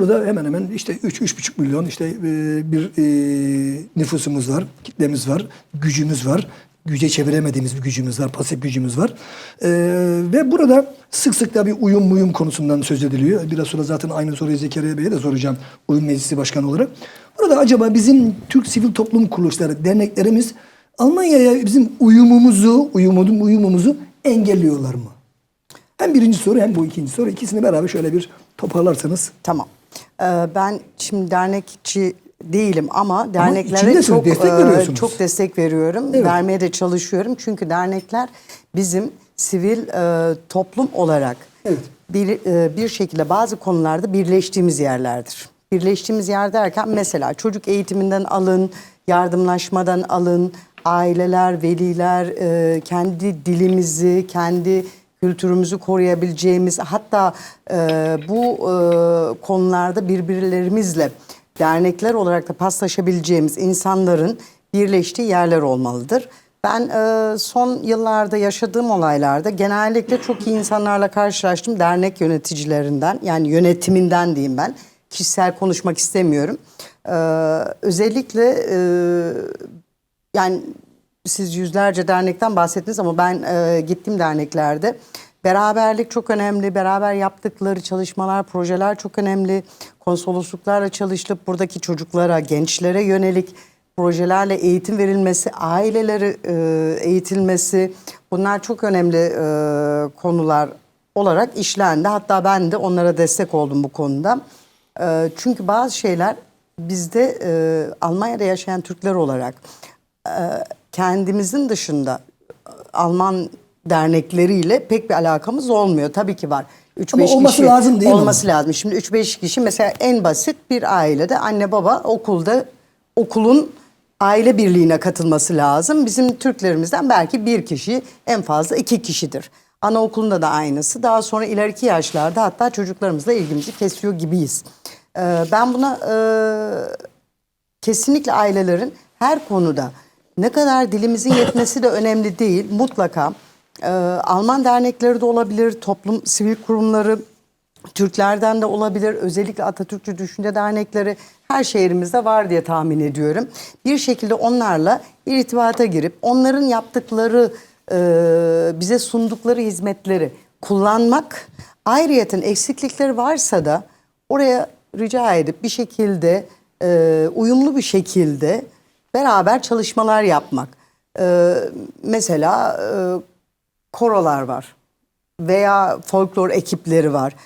Burada hemen hemen işte 3-3,5 milyon işte e, bir e, nüfusumuz var, kitlemiz var, gücümüz var. Güce çeviremediğimiz bir gücümüz var, pasif gücümüz var. E, ve burada sık sık da bir uyum muyum konusundan söz ediliyor. Biraz sonra zaten aynı soruyu Zekeriya Bey'e de soracağım uyum meclisi başkanı olarak. Burada acaba bizim Türk sivil toplum kuruluşları, derneklerimiz Almanya'ya bizim uyumumuzu, uyumumuzu, uyumumuzu engelliyorlar mı? Hem birinci soru hem bu ikinci soru. İkisini beraber şöyle bir toparlarsanız. Tamam. Ee, ben şimdi dernekçi değilim ama derneklere içindesiniz, çok destek e, çok destek veriyorum. Evet. Vermeye de çalışıyorum. Çünkü dernekler bizim sivil e, toplum olarak Evet. bir e, bir şekilde bazı konularda birleştiğimiz yerlerdir. Birleştiğimiz yer derken mesela çocuk eğitiminden alın, yardımlaşmadan alın, aileler, veliler kendi dilimizi, kendi kültürümüzü koruyabileceğimiz hatta e, bu e, konularda birbirlerimizle dernekler olarak da paslaşabileceğimiz insanların birleştiği yerler olmalıdır. Ben e, son yıllarda yaşadığım olaylarda genellikle çok iyi insanlarla karşılaştım dernek yöneticilerinden yani yönetiminden diyeyim ben kişisel konuşmak istemiyorum. E, özellikle e, yani siz yüzlerce dernekten bahsettiniz ama ben e, gittiğim derneklerde beraberlik çok önemli. Beraber yaptıkları çalışmalar, projeler çok önemli. Konsolosluklarla çalışılıp buradaki çocuklara, gençlere yönelik projelerle eğitim verilmesi, aileleri e, eğitilmesi bunlar çok önemli e, konular olarak işlendi. Hatta ben de onlara destek oldum bu konuda. E, çünkü bazı şeyler bizde e, Almanya'da yaşayan Türkler olarak e, kendimizin dışında e, Alman dernekleriyle pek bir alakamız olmuyor. Tabii ki var. 3 Ama 5 olması kişi lazım değil mi olması lazım. Şimdi 3-5 kişi mesela en basit bir ailede anne baba okulda okulun aile birliğine katılması lazım. Bizim Türklerimizden belki bir kişi en fazla iki kişidir. Anaokulunda da aynısı. Daha sonra ileriki yaşlarda hatta çocuklarımızla ilgimizi kesiyor gibiyiz. Ee, ben buna e, kesinlikle ailelerin her konuda ne kadar dilimizin yetmesi de önemli değil. Mutlaka e, Alman dernekleri de olabilir, toplum sivil kurumları, Türklerden de olabilir. Özellikle Atatürkçü Düşünce Dernekleri her şehrimizde var diye tahmin ediyorum. Bir şekilde onlarla irtibata girip onların yaptıkları, e, bize sundukları hizmetleri kullanmak, ayrıyeten eksiklikleri varsa da oraya rica edip bir şekilde e, uyumlu bir şekilde beraber çalışmalar yapmak. E, mesela e, korolar var veya folklor ekipleri var.